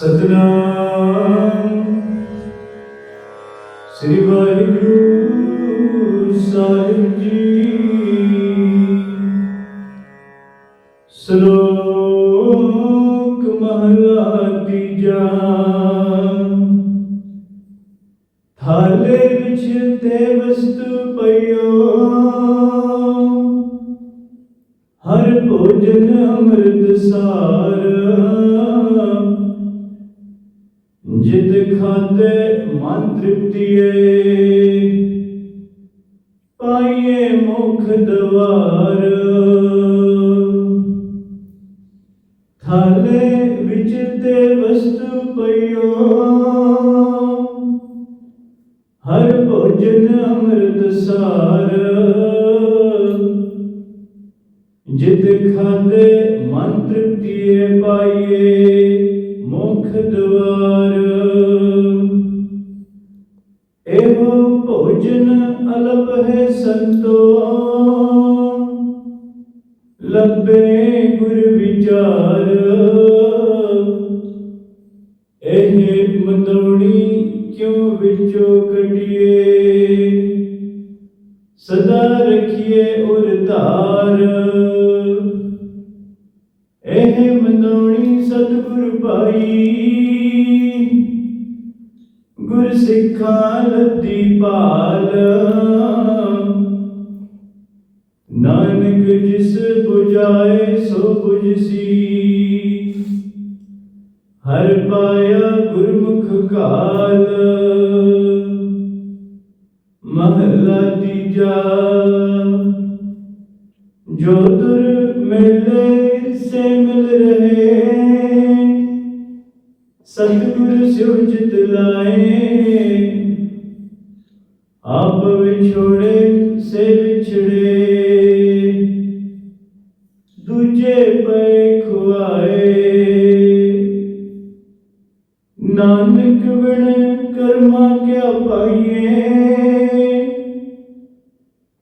ਸਤਨਾਮ। ਸ੍ਰੀ ਵਾਹਿਗੁਰੂ ਸਾਹਿਬ ਜੀ। ਸ਼ਲੋਕ ਮਹਲਾ ਤੀਜਾ। ਥਾਲੇ ਵਿੱਚ ਤੇ ਵਸਤੂ ਪਈਓ। ਹਰ ਭੋਜਨ ਅੰਮ੍ਰਿਤ ਸਾਰ ਜਿਤ ਖਾਤੇ ਮਨ ਤ੍ਰਿਪਤੀਏ, ਪਾਈਏ ਮੁਖ ਦਵਾਰ। ਥਾਲੇ ਵਿੱਚ ਤੇ ਵਸਤੂ ਪਈਓ, ਹਰ ਭੋਜਨ ਅੰਮ੍ਰਿਤ ਸਾਰ। ਜਿਤ ਖਾਦੇ ਮਨ ਤ੍ਰਿਪਤੀਏ, ਪਾਈਏ ਸੰਤੋ ਲੱਭੇ ਗੁਰ ਵਿਚਾਰ। ਇਹ ਮਤੋੜੀ ਕਿਉਂ ਵਿੱਚੋਂ ਕਢੀਏ? ਸਦਾ ਰਖੀਏ ਉਰ ਧਾਰ। ਇਹ ਮਨੋਣੀ ਸਤਿਗੁਰ ਪਾਈ ਗੁਰ ਸਿੱਖਾਂ ਲੱਦੀ ਪਾਲ ਨਾਨਕ ਜਿਸ 부ਜਾਏ ਸੋ 부ਜਸੀ ਹਰ ਪਾਇਆ ਗੁਰਮੁਖ ਕਾਲ। ਮਹਲਾ ਤੀਜਾ। ਜੋ ਦੁਰ ਮਿਲੇ ਸੇ ਮਿਲ ਰਹੇ, ਸਤਿਗੁਰ ਸਿਉ ਲਾਏ। ਆਪ ਵਿਛੋੜੇ, ਸੇ ਵਿਛੜੇ तुझे पै खुआए। नानक बिन कर्मा क्या पाइए?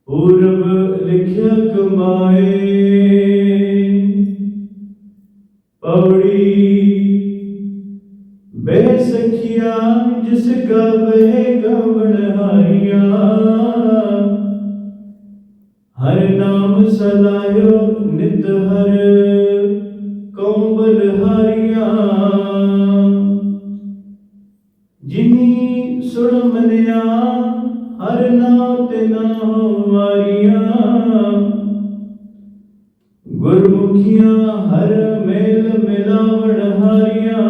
पूर्व लिखिया कमाए। पवड़ी बेसखिया जिसका बहेगा ਜਿਨੀ ਸੁਣ ਮੰਨਿਆ, ਹਰ ਨਾਮ ਤੇ ਨਾ ਵਾਰੀਆਂ ਗੁਰਮੁਖੀਆਂ ਹਰ ਮੇਲ ਮਿਲਾਵਣ ਹਾਰੀਆਂ।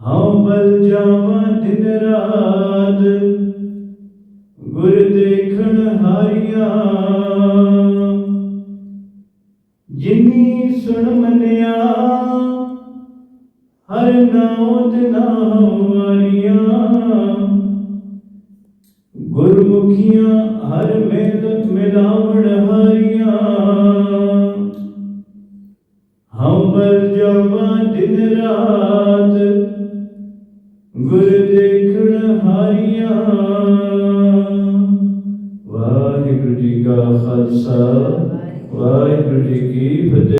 ਹਉ ਬਲ ਜਾਵਾਂ ਦਿਨ ਰਾਤ, ਗੁਰ ਦੇਖਣ ਹਾਰੀਆਂ। ਜਿਨੀ ਸੁਣ ਮੰਨਿਆ ਹਰ ਨਾਉ ਤਨਾਵਾਰੀਆਂ ਗੁਰਮੁਖੀਆਂ ਹਰ ਮੇਲ ਮਿਲਾਵਣ ਹਾਰੀਆਂ। ਹਮ ਬਲ ਜਾਵਾ ਦਿਨ ਰਾਤ, ਗੁਰ ਦੇਖਣ ਹਾਰੀਆਂ। ਵਾਹਿਗੁਰੂ ਜੀ ਕਾ ਖਾਲਸਾ, ਵਾਹਿਗੁਰੂ ਜੀ ਕੀ ਫਤਿਹ।